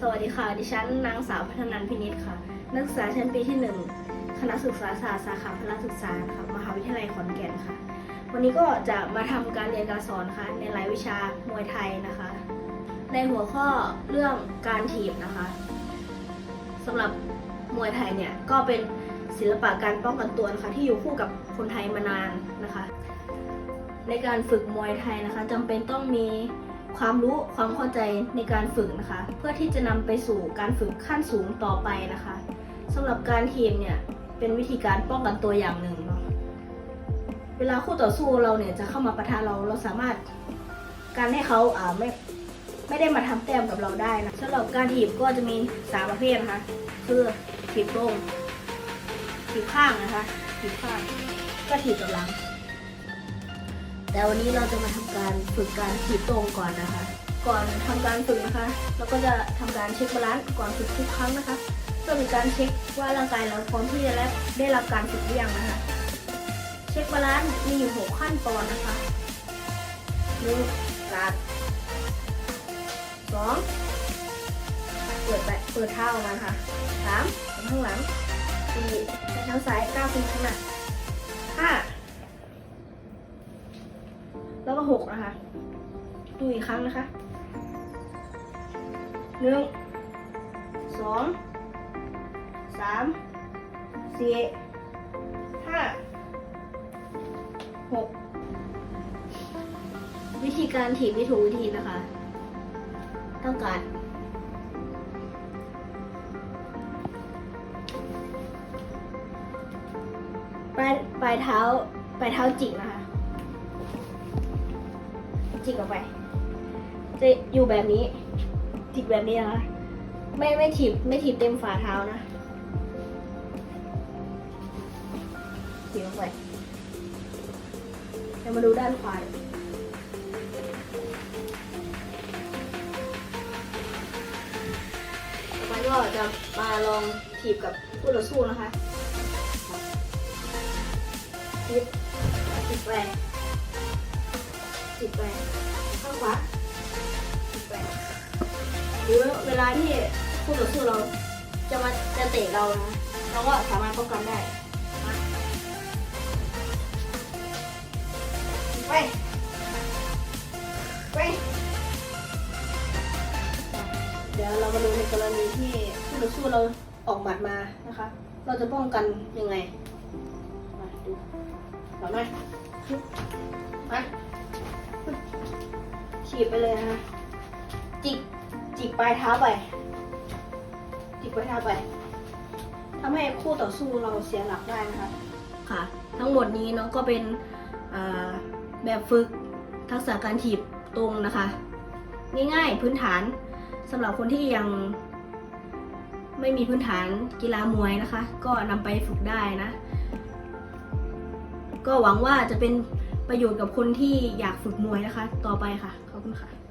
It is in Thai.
สวัสดีค่ะ ดิฉันนางสาวพัฒนันพินิจค่ะ นักศึกษาชั้นปีที่ 1 คณะศึกษาศาสตร์สาขาพละศึกษาค่ะ มหาวิทยาลัยขอนแก่นค่ะ วันนี้ก็จะมาทำการเรียนการสอนค่ะ ในรายวิชามวยไทยนะคะ ในหัวข้อเรื่องการถีบนะคะสำหรับมวยไทยเนี่ยก็เป็นศิลปะการป้องกันตัวนะคะที่อยู่คู่กับคนไทยมานานนะคะ ในการฝึกมวยไทยนะคะจำเป็นต้องมีความรู้ความเข้าใจในการฝึกนะคะ เพื่อที่จะนำไปสู่การฝึกขั้นสูงต่อไปนะคะสำหรับการทีมเนี่ยเป็นวิธีการป้องกันตัวอย่างหนึ่งเนาะเวลาคู่ต่อสู้เราเนี่ยจะเข้ามาปะทะเราเราสามารถการให้เขาอ่าไม่ไม่ได้มาทำแต้มกับเราได้นะสำหรับการถีบก็จะมีสามประเภทนะคะคือถีบตรงถีบข้างนะคะถีบข้างก็ถีบกับหลัง แต่วันนี้เราจะมาทำการฝึกการถีบตรงก่อนนะคะ ก่อนทำการฝึกนะคะ เราก็จะทำการเช็คบาลานซ์ก่อนฝึกทุกครั้งนะคะ เพื่อเป็นการเช็คว่าร่างกายเราพร้อมที่จะได้รับการฝึกหรือยังนะคะ เช็คบาลานซ์มีอยู่หกขั้นตอนนะคะหนึ่งการดสองเปิดไปเปิดเท้าออกมาค่ะสามข้างหลังสี่ไปทางซ้ายก้าวไปข้างหน้าห้า ก็หกนะคะ ดูอีกครั้งนะคะหนึ่งสองสามสี่ห้าหกวิธีการถีบที่ถูกวิธีนะคะ ต้องการปลายปลายเท้าปลายเท้าจิกนะคะ จิกออกไป จะอยู่แบบนี้ จิกแบบนี้นะคะ ไม่ไม่ถีบไม่ถีบเต็มฝ่าเท้านะถีบออกไปเดี๋ยวมาดูด้านขวาดิต่อไปก็จะมาลองถีบกับคู่ต่อสู้นะคะถีบถีบไป จิบไปข้างขวาจิบไปหรือเวลาที่คู่ต่อสู้เราจะมาจะเตะเรานะเราก็สามารถป้องกันได้มาไปไปเดี๋ยวเรามาดูในกรณีที่คู่ต่อสู้เราออกหมัดมานะคะ เราจะป้องกันยังไงมาดูต่อมามา ฉีดไปเลยนะคะจิกจิกปลายเท้าไป จิกปลายเท้าไปทำให้คู่ต่อสู้เราเสียหลักได้นะคะค่ะ ทั้งหมดนี้เนาะก็เป็นแบบฝึกทักษะการถีบตรงนะคะ ง่ายๆพื้นฐานสำหรับคนที่ยังไม่มีพื้นฐานกีฬามวยนะคะ ก็นำไปฝึกได้นะ ก็หวังว่าจะเป็นประโยชน์กับคนที่อยากฝึกมวยนะคะ ต่อไปค่ะ 那么